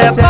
step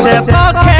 Você é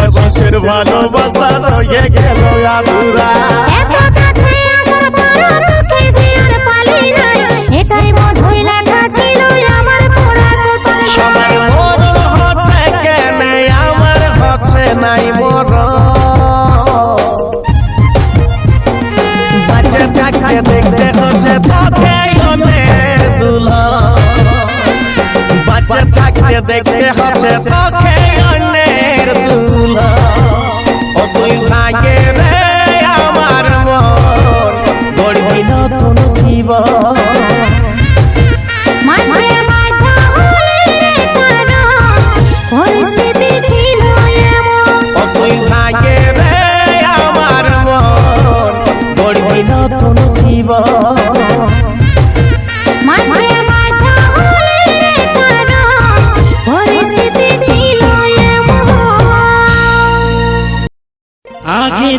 দিবসের ভালোবাসা রয়ে গেল আধুরা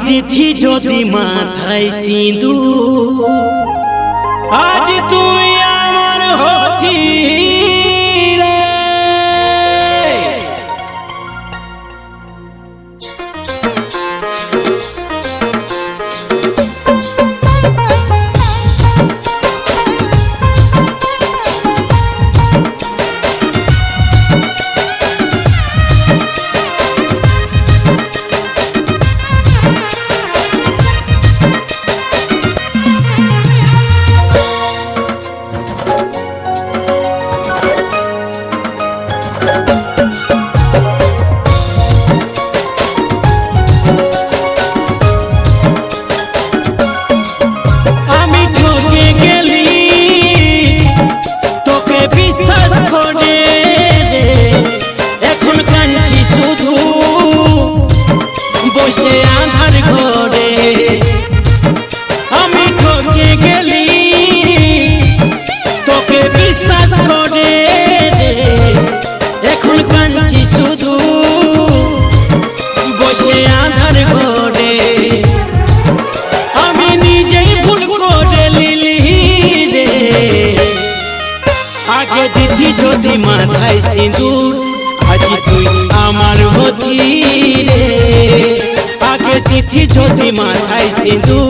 বিধি যদি মাথায় সিঁদু আজ তুই আমার হতি মাথায়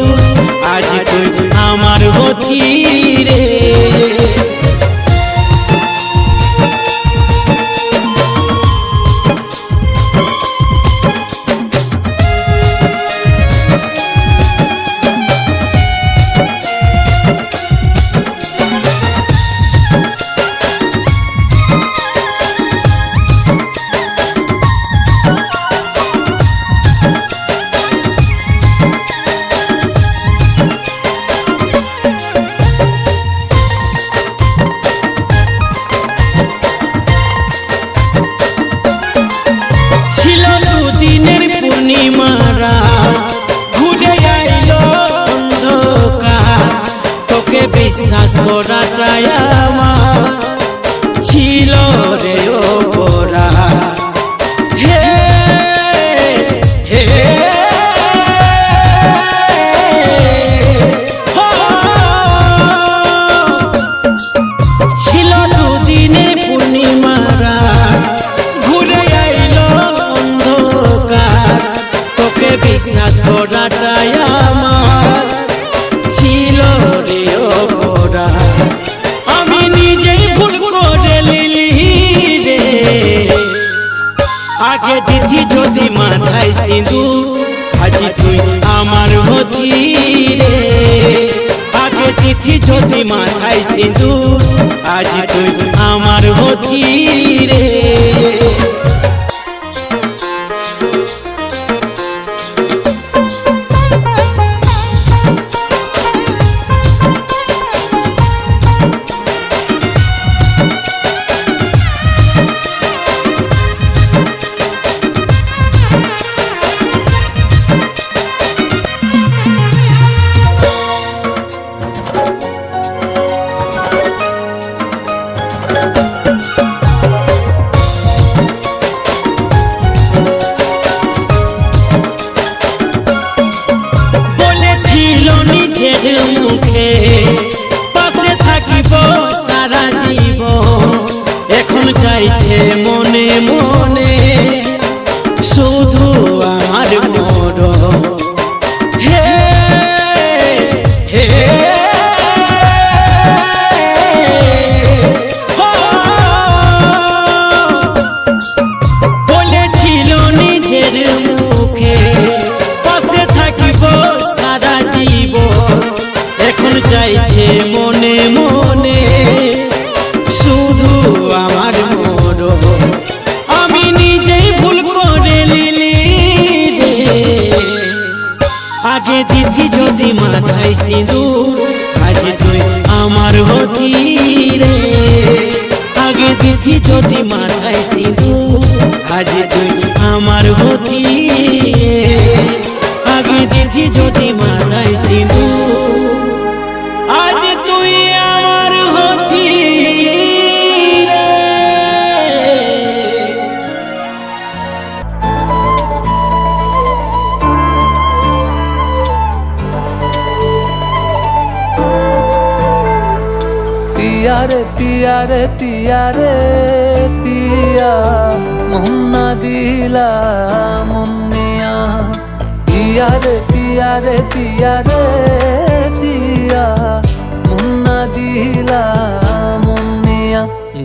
পূর্ণিমারা ঘুরে আইলো অন্ধকার। তোকে বিশ্বাস করাটাই আমার। ছিল রে বিশ্বাস করাটাই আমার ছিল রে ওপরা আমি নিজেই ভুল করে রে। আগে দিদি যদি মাথায় সিঁদুর, আজ তুই আমার হতি রে আগে তিথি যদি মাথায় সিঁদুর, আজ তুই আমার হতি রে আজ তুই আমার হতি। আগে দিদি যদি মাথায় সিঁদুর আজ তুই আমার হতি রে। পিয়া রে পিয়া মুন্না দিলা মুন্নিয়া পিয়া রে পিয়া রে পিয়া রে।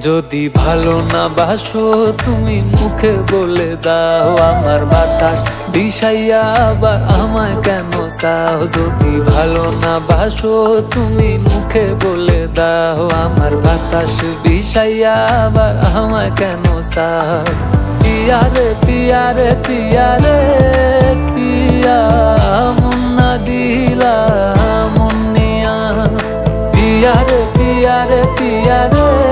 যদি ভালো না বাসো, তুমি মুখে বলে দাও আমার বাতাস। বিষাইয়া আবার আমায় কেন চাও? যদি ভালো না বাসো, তুমি মুখে বলে দাও আমার বাতাস। বিষাইয়া আবার আমায় কেন চাও? পিয়া রে পিয়া রে পিয়া মুন্না দিলা মুন্নিয়া পিয়া রে পিয়া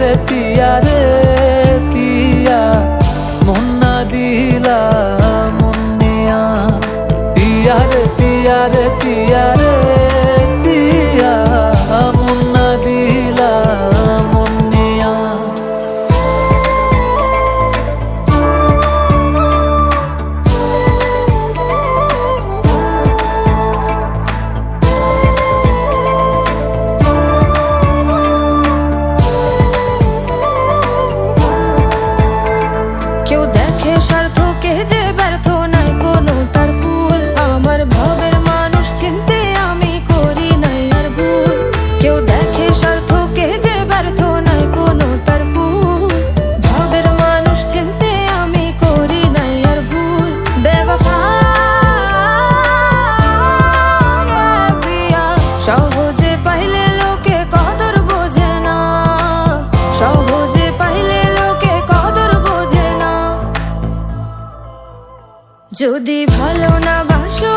রে পিয়া যদি ভালো না বাসো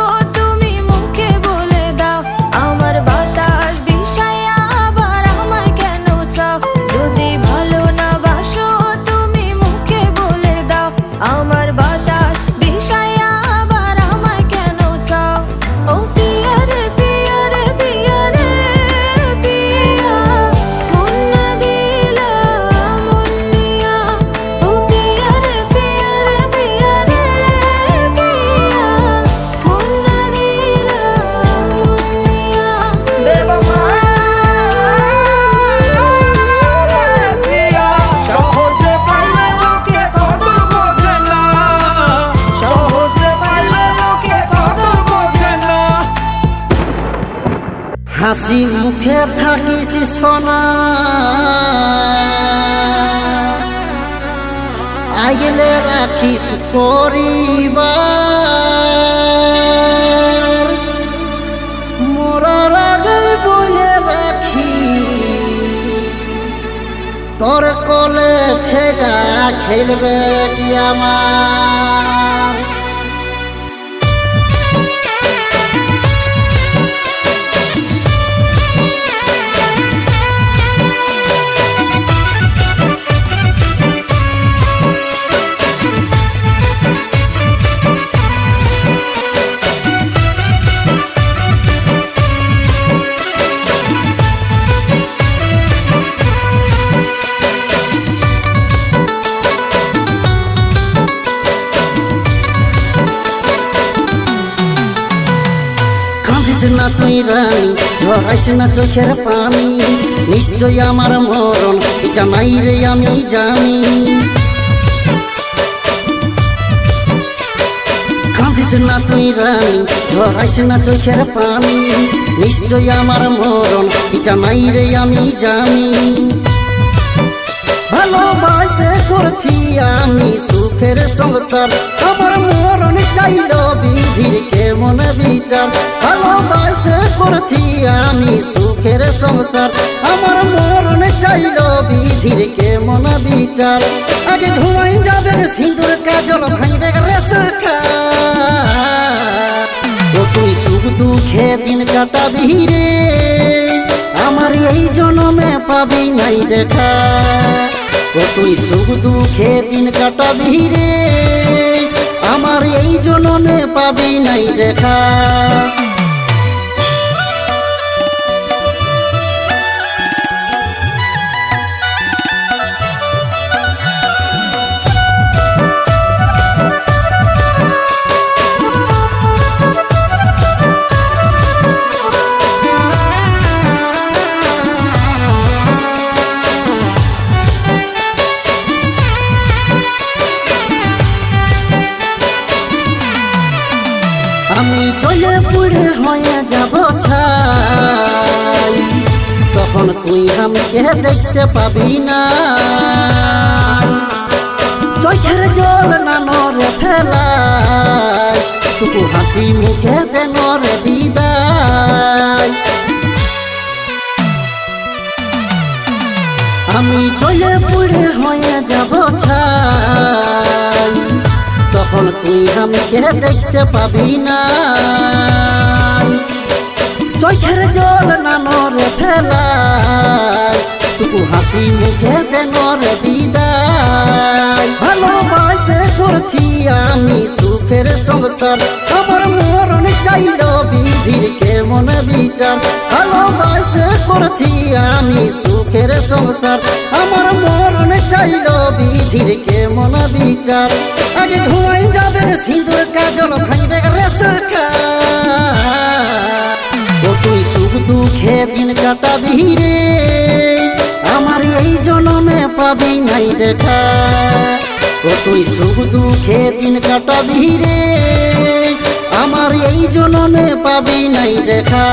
হাসি মুখে থাকিস সোনা। আগলে রাখিস পরিবার। মরার আগে বলে রাখি। তোর কলে ছেগা খেলবে কি আমার? না তুই রানী ঝরাইস না চোখের পানি। নিশ্চয় আমার মরণ, এটা নাই রে আমি জানি। না তুই রানী ঝরাইস না চোখের পানি। নিশ্চয় আমার মরণ, এটা নাই রে আমি জানি। ভালোবাসে করছি আমি সুখের সংসার। আমার মরণ চাইল বিধির কেমন বিচার? ভালোবাসে করছি আমি সুখের সংসার। আমার মরণ চাইল বিধির কেমন বিচার? আগে ধুমাই যাবে সিঁদুর, কাজল ভাঙবে রে শাখা। ও তুই সুখ দুঃখে দিন কাটাবি রে। এই জনমে পাবি নাই দেখা ও তুই সুখ দুঃখে দিন কাটাবি রে। আমার এই জনমে পাবি নাই দেখা হয়ে যাব ছাই। তখন তুই আমাকে দেখতে পাবি না। চোখের জল না নরে ফেলাই টুকু হাসি মুখে দে নরে বিদায়। আমি চলে পুড়ে হয়ে যাব ছাই। তখন তুই আমাকে দেখতে পাবি না। চোখের জল না নরে ফেলাই। টুকু হাসি মুখে দেনর বিদায়। ভালোবাসে করছি আমি সুখের সংসার। আমার মরণ চাইল বিধির কেমন বিচার? ভালোবাসে করছি আমি সুখের সংসার। আমার মরণ চাইল বিধির কেমন বিচার? আগে ধোঁয়াই যাবে সিঁদুর কাজল ভাঙবে তুই সুখ দুঃখে দিন কাটাবি রে। আমার এই জনমে পাবি নাই দেখা। ও তুই সুখ দুঃখে দিন কাটাবি রে। আমার এই জনমে পাবি নাই দেখা।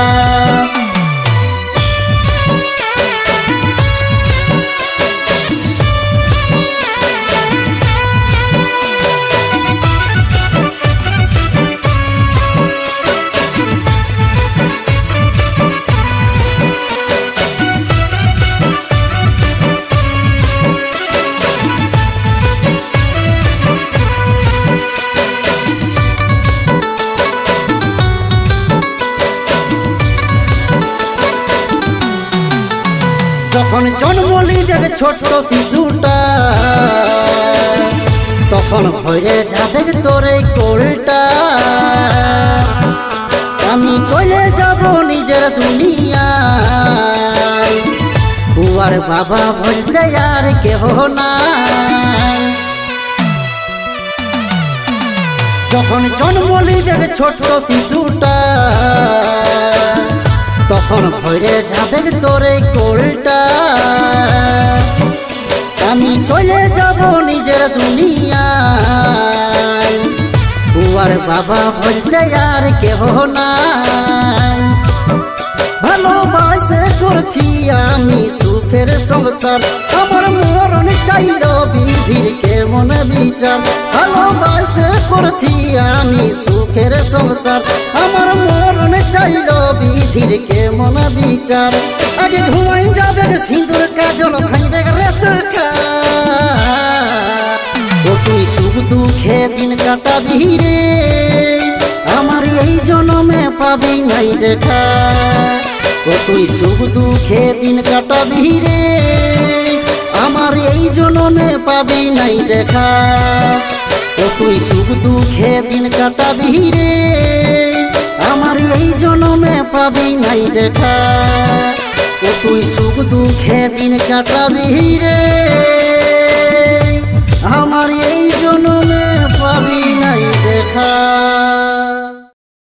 ছোট্ট শিশুটা। তখন হয়ে যাবে তোর কোলটা। আমি চলে যাব নিজের দুনিয়ায়। বুয়ার বাবা বলতে আর কেহ না যখন জন্ম নিবে ছোট্ট শিশুটা তখন ভরে যাবে তোরে কোলটা। আমি চলে যাব নিজের দুনিয়ায়। বুয়ার বাবা বলতে আর কেহ না ভালোবাসে করছি আমি সুখের সংসার। আমার মরণ চাইল বিধির কেমন বিচার? ভালোবাসে করছি আমি সুখের সংসার। আমার মরণ চাইল বিধির কেমন বিচার? আগে ধোঁয়াই যাবে সিঁদুর কাজল, ভাঙবে ও তুই সুখ দুঃখে দিন কাটাবি রে। আমার এই জনমে পাবি নাই দেখা। ও তুই সুখ দুঃখে দিন কাটাবি রে। আমার এই জনমে পাবি নাই দেখা। ও তুই সুখ দুঃখে দিন কাটাবি রে। আমার এই জনমে পাবি নাই দেখা। ও তুই সুখ দুঃখে দিন কাটাবি রে। আমার এই জনমে পাবি নাই দেখা।